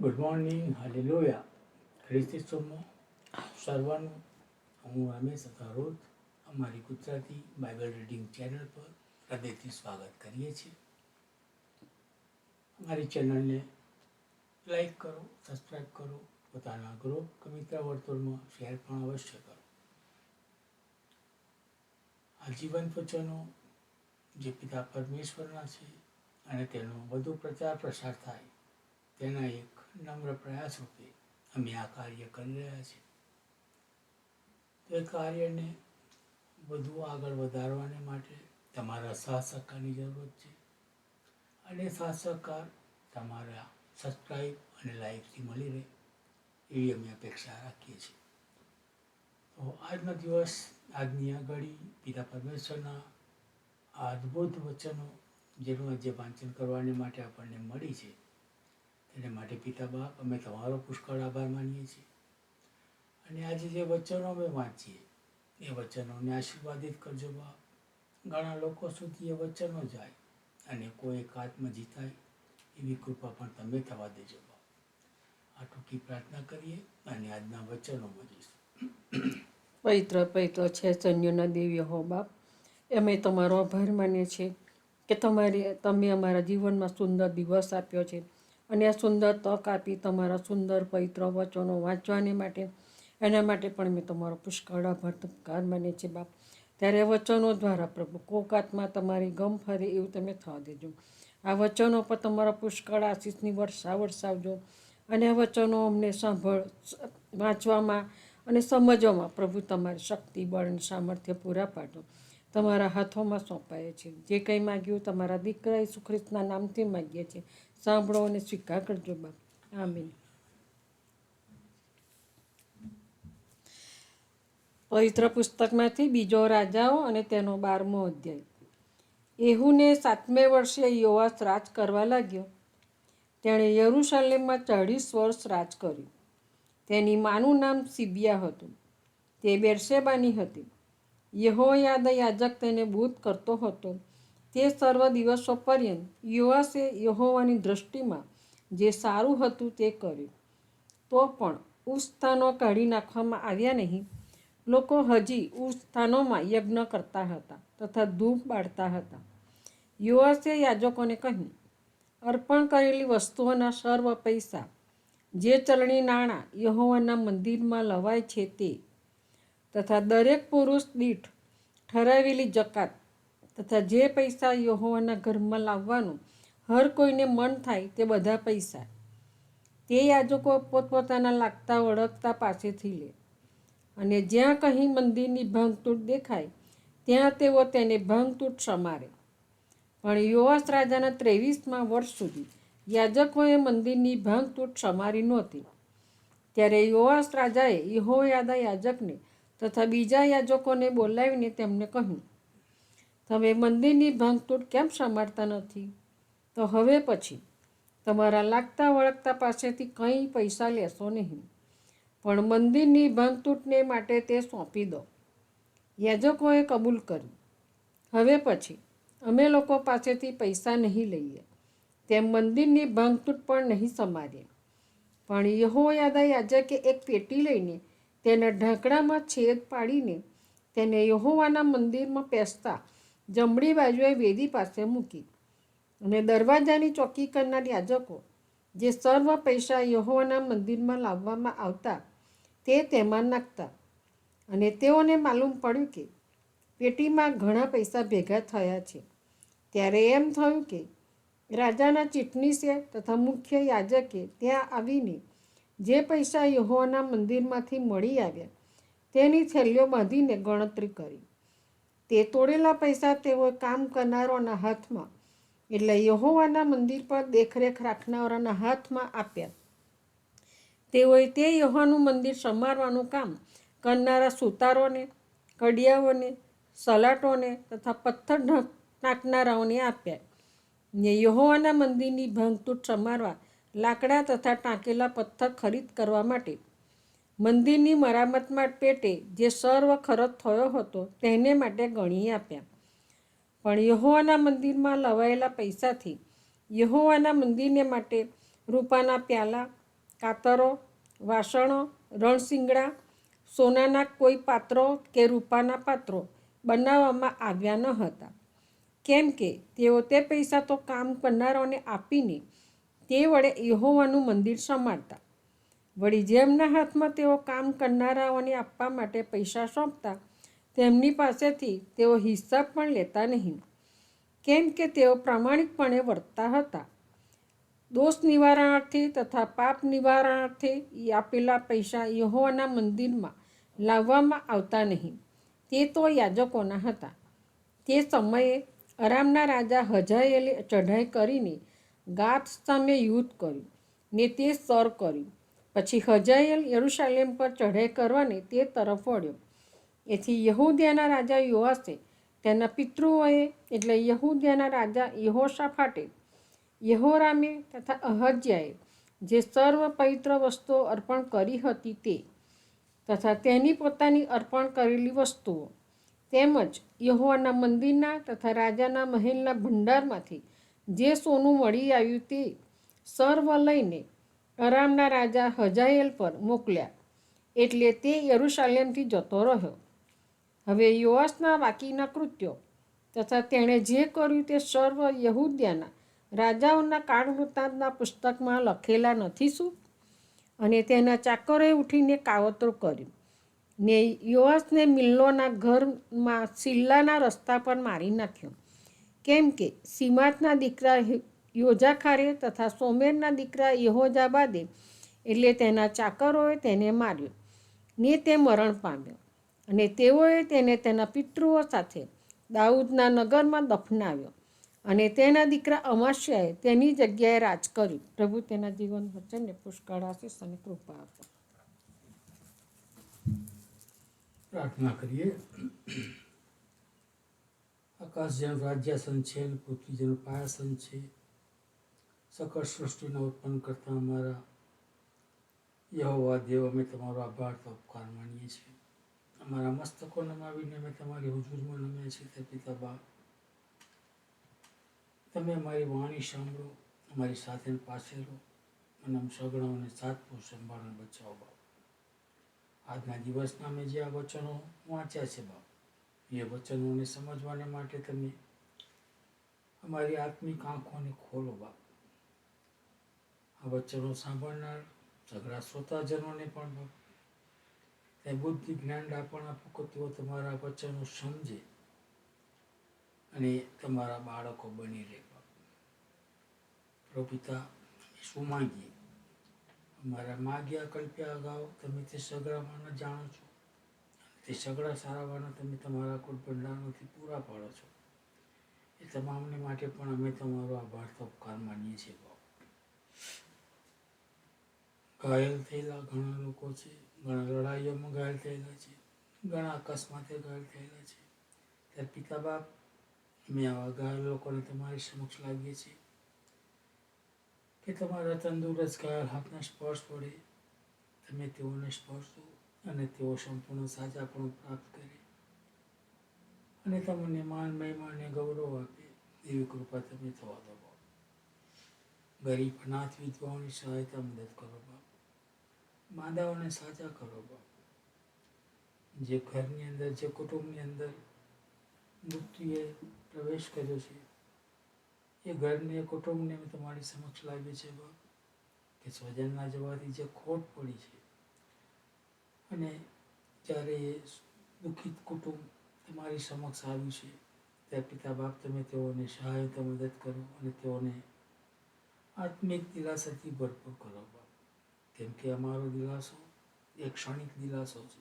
Good morning hallelujah ખ્રિસ્તી સોમો સર્વનું હું રમેશ રોજ અમારી ગુજરાતી બાઇબલ રીડિંગ ચેનલ પર હૃદયથી સ્વાગત કરીએ છીએ. અમારી ચેનલને લાઈક કરો સબસ્ક્રાઈબ કરો, પોતાના ગ્રુપ કે મિત્ર વર્તુળમાં શેર પણ અવશ્ય કરો. આ જીવન વચનો જે પિતા પરમેશ્વરના છે અને તેનો વધુ પ્રચાર પ્રસાર થાય તેના એક નમ્ર પ્રયાસ રૂપે અમે આ કાર્ય કરી રહ્યા છીએ. તો એ કાર્યને વધુ આગળ વધારવાને માટે તમારા સાથ સહકારની જરૂરત છે. અને સાથ સહકાર તમારા સબસ્ક્રાઈબ અને લાઈકથી મળી રહે, એવી અમે અપેક્ષા રાખીએ છીએ. તો આજનો દિવસ, આજની આ ઘડી પિતા પરમેશ્વરના આ અદ્ભુત વચનો જેનું આજે વાંચન કરવાને માટે આપણને મળી છે. તેને માટે પિતા બાપ, અમે તમારો પુષ્કળ આભાર માનીએ છીએ. અને આજે જે વચનો અમે વાંચીએ, એ વચનોને આશીર્વાદિત કરજો બાપ. ઘણા લોકો સુધી એ વચનો જાય અને કોઈ એક આત્મા જીતાય, એવી કૃપા પણ તમે થવા દેજો બાપ. આ ટૂંકી પ્રાર્થના કરીએ અને આજના વચનોમાં જઈશું. પવિત્ર પવિત્ર છે સૈન્યોના દેવી હો બાપ. અમે તમારો આભાર માનીએ છીએ કે તમારી, તમે અમારા જીવનમાં સુંદર દિવસ આપ્યો છે. અને આ સુંદર તક આપી તમારા સુંદર પવિત્ર વચનો વાંચવાને માટે. એના માટે પણ મેં તમારો પુષ્કળ આભાર. ઉપકાર માનીએ છે બાપ. ત્યારે વચનો દ્વારા પ્રભુ કોકાતમાં તમારી ગમ ફરે એવું તમે થવા દેજો. આ વચનો પર તમારા પુષ્કળ આશીષની વર્ષા વરસાવજો. અને આ વચનો અમને સાંભળ, વાંચવામાં અને સમજવામાં પ્રભુ તમારી શક્તિ, બળ અને સામર્થ્ય પૂરા પાડો. તમારા હાથોમાં સોંપાય છે. જે કંઈ માગ્યું તમારા દીકરા ઈસુ નામથી માગીએ છીએ. સાંભળો અને સ્વીકાર કરજો, બાપ. આમીન. પવિત્ર પુસ્તકમાંથી બીજો રાજાઓ અને તેનો બારમો અધ્યાય. એહુને સાતમે વર્ષે યોવાસ રાજ કરવા લાગ્યો. તેણે યરુશાલેમમાં ચાળીસ વર્ષ રાજ કર્યું. તેની માનું નામ સિબિયા હતું. તે બેરશેબાની હતી. યહોયાદ યાજક તેને બૂત કરતો હતો. તે સર્વ દિવસો પર્યંત યુવાસે યહોવાની દૃષ્ટિમાં જે સારું હતું તે કર્યું. તો પણ ઉસ્થાનો કાઢી નાખવામાં આવ્યા નહીં. લોકો હજી ઉસ્થાનોમાં યજ્ઞ કરતા હતા તથા ધૂપ બાળતા હતા. યુવાસે યાજકોને કહ્યું, અર્પણ કરેલી વસ્તુઓના સર્વ પૈસા, જે ચલણી નાણાં યહોવાના મંદિરમાં લવાય છે તે, તથા દરેક પુરુષ દીઠ ઠરાવેલી જકાત તથા જે પૈસા યહોવાના ઘરમાં લાવવાનું, હર કોઈને મન થાય તે બધા પૈસા. તે યાજકો પોતપોતાના લાગતા ઓળખતા પાસેથી લે. અને જ્યાં કહી મંદિરની ભાંગતૂટ દેખાય, ત્યાં તેઓ તેને ભાંગતૂટ સમારે. પણ યોવાસ રાજાના ત્રેવીસમાં વર્ષ સુધી યાજકોએ મંદિરની ભાંગતૂટ સમારી નહોતી. ત્યારે યોવાસ રાજાએ યહોયાદા યાજકને તથા બીજા યાજકોને બોલાવીને તેમને કહ્યું તમે મંદિરની ભાંગતૂટ કેમ સમારતા નથી? તો હવે પછી તમારા લાગતા વળગતા પાસેથી કંઈ પૈસા લેશો નહીં. પણ મંદિરની ભાંગતૂટને માટે તે સોંપી દો. યાજકોએ કબૂલ કર્યું. હવે પછી અમે લોકો પાસેથી પૈસા નહીં લઈએ. તેમ મંદિરની ભાંગતૂટ પણ નહીં સમારીએ પણ યહોયાદા યાજકે એક પેટી લઈને તેના ઢાંકણામાં છેદ પાડીને તેને યહોવાના મંદિરમાં પેસતા જમણી બાજુએ વેદી પાસે મૂકી અને દરવાજાની ચોકી કરનાર યાજકો, જે સર્વ પૈસા યહોવાના મંદિરમાં લાવવામાં આવતા, તે તેમાં નાખતા અને તેઓને માલુમ પડ્યું કે પેટીમાં ઘણા પૈસા ભેગા થયા છે. ત્યારે એમ થયું કે રાજાના ચીટનીસે તથા મુખ્ય યાજકે ત્યાં આવીને જે પૈસા યહોવાના મંદિરમાંથી મળી આવ્યા, તેની થેલીઓ બાંધીને ગણતરી કરી. તે તોડેલા પૈસા તેઓ કામ કરનારોના હાથમાં, એટલે યહોવાના મંદિર પર દેખરેખ રાખનારાના હાથમાં આપ્યા. તેઓએ તે યહોવાનું મંદિર સંભાળવાનું કામ કરનારા સુતારોને, કડિયાઓને, સલાટોને તથા પથ્થર નાખનારાઓને આપ્યા. ને યહોવાના મંદિરની ભંગતૂટ સમારવા લાકડા તથા ટાંકેલા પથ્થર ખરીદ કરવા માટે મંદિરની મરામત પેટે જે સર્વ ખર્ચ થયો હતો તેને માટે ગણી આપ્યા. પણ યહોવાના મંદિરમાં લવાયેલા પૈસાથી યહોવાના મંદિરને માટે રૂપાના પ્યાલા, કાતરો, વાસણો, રણસિંગડા, સોનાના કોઈ પાત્રો કે રૂપાના પાત્રો બનાવવામાં આવ્યા ન હતા. કેમ કે તેઓ તે પૈસા તો કામ કરનારાઓને આપીને તે વડે યહોવાનું મંદિર સંભાળતા વળી જેમના હાથમાં તેઓ કામ કરનારાઓને આપવા માટે પૈસા સોંપતા, તેમની પાસેથી તેઓ હિસાબ પણ લેતા નહીં. કેમ કે તેઓ પ્રામાણિકપણે વર્તતા હતા. દોષ નિવારણાર્થે તથા પાપ નિવારણાર્થે એ આપેલા પૈસા યહોવાના મંદિરમાં લાવવામાં આવતા નહીં. તે તો યાજકોના હતા. તે સમયે અરામના રાજા હજાયેલે ચઢાઈ કરીને ગાત સામે યુદ્ધ કર્યું ને તે સર કર્યું. પછી હજાયેલ યરુશાલેમ પર ચઢાઈ કરવાને તે તરફ વળ્યો. એથી યહૂદિયાના રાજા યોઆસે તેના પિતૃઓએ એટલે યહૂદિયાના રાજા યહોશાફાટે યહોરામે તથા અહજ્યાએ જે સર્વ પવિત્ર વસ્તુઓ અર્પણ કરી હતી તે તથા તેની પોતાની અર્પણ કરેલી વસ્તુઓ તેમજ યહોવાના મંદિરના તથા રાજાના મહેલના ભંડારમાંથી જે સોનું મળી આવ્યું તે સર્વ લઈને અરામના રાજા હજાયેલ પર મોકલ્યા એટલે તે યરુશાલેમથી જતો રહ્યો. હવે યોઆસના બાકીના કૃત્યો તથા તેણે જે કર્યું તે સર્વ યહુદ્યાના રાજાઓના કાળવૃત્તાંતના પુસ્તકમાં લખેલા નથી શું? અને તેના ચાકરોએ ઉઠીને કાવતરું કર્યું. ને યોઆસને મિલ્લોના ઘરમાં સિલ્લાના રસ્તા પર મારી નાખ્યો. કેમ કે સીમાતના દીકરા યોજાખારે તથા સોમેરના દીકરા યહોજાબાદે એટલે તેના ચાકરોએ તેને માર્યો. ને તે મરણ પામ્યો અને તેઓએ તેને તેના પિતૃઓ સાથે દાઉદના નગરમાં દફનાવ્યો અને તેના દીકરા અમાસ્યાએ તેની જગ્યાએ રાજ કર્યું. પ્રભુ તેના જીવન વચનને પુષ્કળ આશીષ અને કૃપા આપો. પ્રાર્થના કરીએ. આકાશ જેનું રાજ્યાસન છે પૃથ્વી જેનું પાયાસન છે. સકળ સૃષ્ટિના ઉત્પન્ન કરતા અમારા યહોવા દેવ અમે તમારો આભાર તો ઉપકાર માનીએ છીએ. અમારા મસ્તકો નમાવીને અમે તમારી હુજુરમાં નમ્યા છીએ તે પિતા બાપ તમે અમારી વાણી સાંભળો, અમારી સાથે પાસે રહો, અને આમ સગડાઓને સાતપુર સંભાળને બચાવો બાપ. આજના દિવસના અમે જે આ વચનો વાંચ્યા છે બાપ, એ વચનોને સમજવાને માટે તમે અમારી આત્મિક આંખોને ખોલો બાપ. આ વચનો સાંભળનાર સઘળા શ્રોતાજનોને પણ તે બુદ્ધિ જ્ઞાન રાખવાના આપો તમારા વચનો સમજે અને તમારા બાળકો બની રહે. બાપ પ્રભુ પિતા અમે શું માગીએ. અમારા માગ્યા કલ્પ્યા અગાઉ તમે તે સગડામાં જાણો છો. તે સગડા સારાવાના તમે તમારા કુટ ભંડારમાંથી પૂરા પાડો છો. એ તમામને માટે પણ અમે તમારો આભાર તો ઉપકાર માનીએ છીએ ઘાયલ થયેલા ઘણા લોકો છે. ઘણા લડાઈઓમાં ઘાયલ થયેલા છે. ઘણા અકસ્માતે ઘાયલ થયેલા છે. ત્યારે પિતા બાપ અમે આવા ઘાયલ લોકોને તમારી સમક્ષ લાવીએ છીએ કે તમારા તંદુરસ્ત ઘાયલ હાથના સ્પર્શ વડે તમે તેઓને સ્પર્શો અને તેઓ સંપૂર્ણ સાચાપણું પ્રાપ્ત કરે અને તમને માન, મહિમા અને ગૌરવ આપે એવી કૃપા તમે થવા દો. ગરીબ, અનાથ વિધવાઓની સહાયતા મદદ કરો બાપ. માંદાઓને સાજા કરો બાપ જે ઘરની અંદર, જે કુટુંબની અંદર મૃત્યુએ પ્રવેશ કર્યો છે, એ ઘરને કુટુંબને તમારી સમક્ષ લાવી છે બાપ કે સ્વજનના જવાથી જે ખોટ પડી છે અને જ્યારે એ દુઃખિત કુટુંબ તમારી સમક્ષ આવ્યું છે, ત્યારે પિતા બાપ તમે તેઓને સહાયતા, મદદ કરો અને તેઓને આત્મિક દિલાસાથી ભરપૂર કરો બાપ કેમ કે અમારો દિલાસો એ ક્ષણિક દિલાસો છે.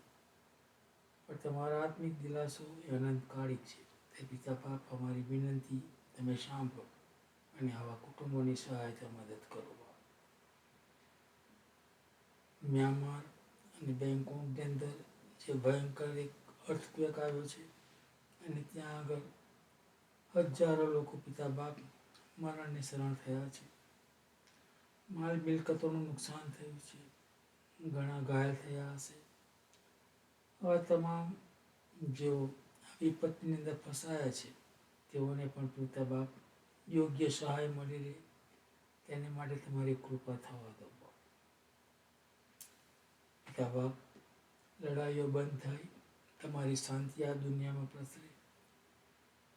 પણ તમારા આત્મિક દિલાસો એ અનંતકાળિક છે. તે પિતા બાપ અમારી વિનંતી તમે સાંભળો અને આવા કુટુંબોની સહાયતા મદદ કરો મ્યાનમાર અને બેંગકોકની અંદર જે ભયંકર એક અર્થક્વેક આવ્યો છે અને ત્યાં આગળ હજારો લોકો પિતા બાપ મરણને શરણ થયા છે. માલ મિલકતોનું નુકસાન થયું છે. ઘણા ઘાયલ થયા હશે. આવા તમામ જેઓ વિપત્તિની અંદર ફસાયા છે, તેઓને પણ પિતા બાપ યોગ્ય સહાય મળી રહે. તેને માટે તમારી કૃપા થવા દો. પિતા બાપ, લડાઈઓ બંધ થાય તમારી શાંતિ આ દુનિયામાં પ્રસરે.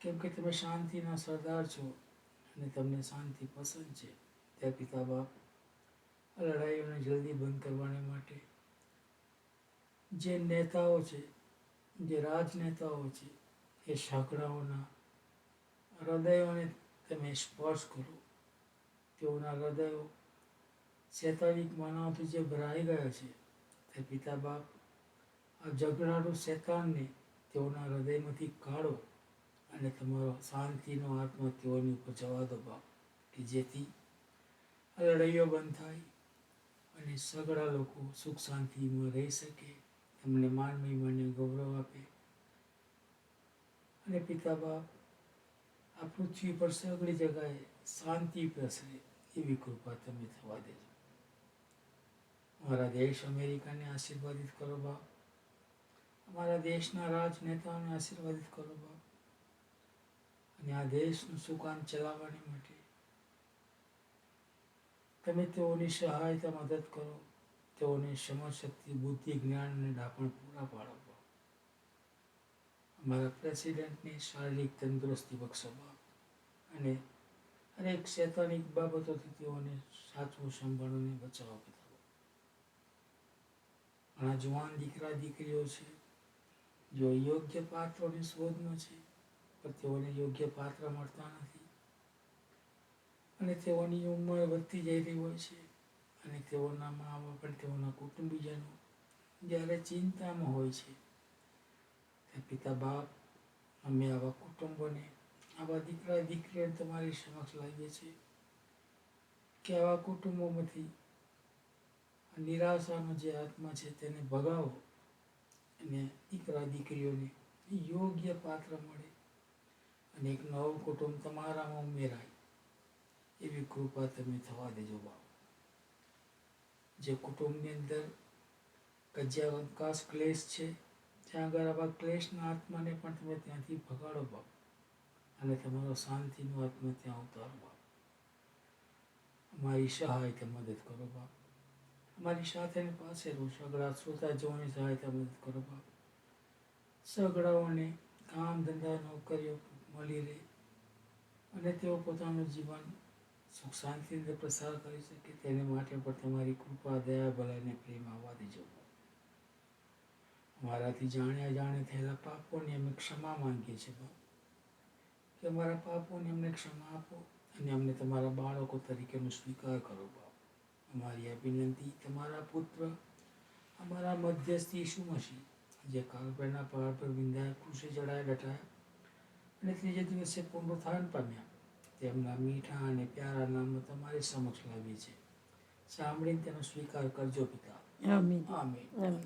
કેમ કે તમે શાંતિના સરદાર છો અને તમને શાંતિ પસંદ છે. ત્યાં પિતા બાપ લડાઈઓને જલ્દી બંધ કરવાને માટે જે નેતાઓ છે, જે રાજનેતાઓ છે, એ શાકડાઓના હૃદયોને તમે સ્પર્શ કરો. તેઓના હૃદયો શૈતાનિક માનવથી જે ભરાઈ ગયા છે, તે પિતા બાપ, આ ઝઘડાળુ શેતાનને તેઓના હૃદયમાંથી કાઢો અને તમારો શાંતિનો આત્મા તેઓની ઉપર જવા દો બાપ, કે જેથી આ લડાઈઓ બંધ થાય. અને સગડા લોકો સુખ શાંતિમાં રહી શકે, એમને માન મહિમાને ગૌરવ આપે. અને પિતા બાપ આ પૃથ્વી પર સગળી જગાએ શાંતિ પ્રસરે એવી કૃપા તમે થવા દેજો. અમારા દેશ અમેરિકાને આશીર્વાદિત કરો બાપ. અમારા દેશના રાજનેતાઓને આશીર્વાદિત કરો બાપ. અને આ દેશનું સુકાન ચલાવવાની માટે તમે તેઓની સહાયતા મદદ કરો. તેઓને સમજ શક્તિ બુદ્ધિ, જ્ઞાન અને ડાપણ પૂરા પાડો. અમારા પ્રેસિડેન્ટની શારીરિક તંદુરસ્તી બક્ષો અને અનેક શૈતાનિક બાબતોથી તેઓને સાચવું સંભાળીને બચાવ પિતા ઘણા જુવાન દીકરા, દીકરીઓ છે જો યોગ્ય પાત્રોની શોધમાં છે, પણ તેઓને યોગ્ય પાત્ર મળતા નથી. અને તેઓની ઉંમર વધતી જઈ રહી હોય છે. અને તેઓના મા બાપ અને તેઓના કુટુંબીજનો જ્યારે ચિંતામાં હોય છે. તે પિતા બાપ અમે આવા કુટુંબોને આવા દીકરા દીકરીઓને તમારી સમક્ષ લાવીએ છીએ કે આવા કુટુંબોમાંથી નિરાશાનો જે આત્મા છે તેને ભગાવો અને દીકરા દીકરીઓને યોગ્ય પાત્ર મળે અને એક નવું કુટુંબ તમારામાં ઉમેરાય. એવી કૃપા તમે થવા દેજો બાપ. જે કુટુંબની અંદર કજિયા ક્લેશ છે, ત્યાં આગળ આવા ક્લેશના આત્માને પણ તમે ત્યાંથી ભગાડો બાપ. અને તમારો શાંતિનો આત્મા ત્યાં ઉતારો બાપ. અમારી સહાયતા મદદ કરો બાપ. અમારી સાથેની પાસે રહો સગડા શ્રોતા જોવાની સહાયતા મદદ કરો બાપ. સગડાઓને કામ ધંધા, નોકરીઓ મળી રહે અને તેઓ પોતાનું જીવન સુખ શાંતિ રીતે પ્રસાર કરી શકે તેને માટે પણ તમારી કૃપા, દયા ભલાઈને પ્રેમ આવવા દેજો. જાણ્યા જાણે થયેલા પાપોની અમે ક્ષમા માંગીએ છીએ બાપ. કે અમારા પાપોને અમને ક્ષમા આપો અને અમને તમારા બાળકો તરીકેનો સ્વીકાર કરો બાપ. અમારી આ વિનંતી તમારા પુત્ર, અમારા મધ્યસ્થી ઈસુ મસીહ, જે કાલપેના પહાડ પર વિંધાયા કૃષિ જડાયા ડટાયા અને ત્રીજે દિવસે પુનરુત્થાન પામ્યા. તેમના મીઠા અને પ્યારા નામ તમારી સમક્ષ લાવી છે. સાંભળીને તેનો સ્વીકાર કરજો પિતા. આમીન. આમીન.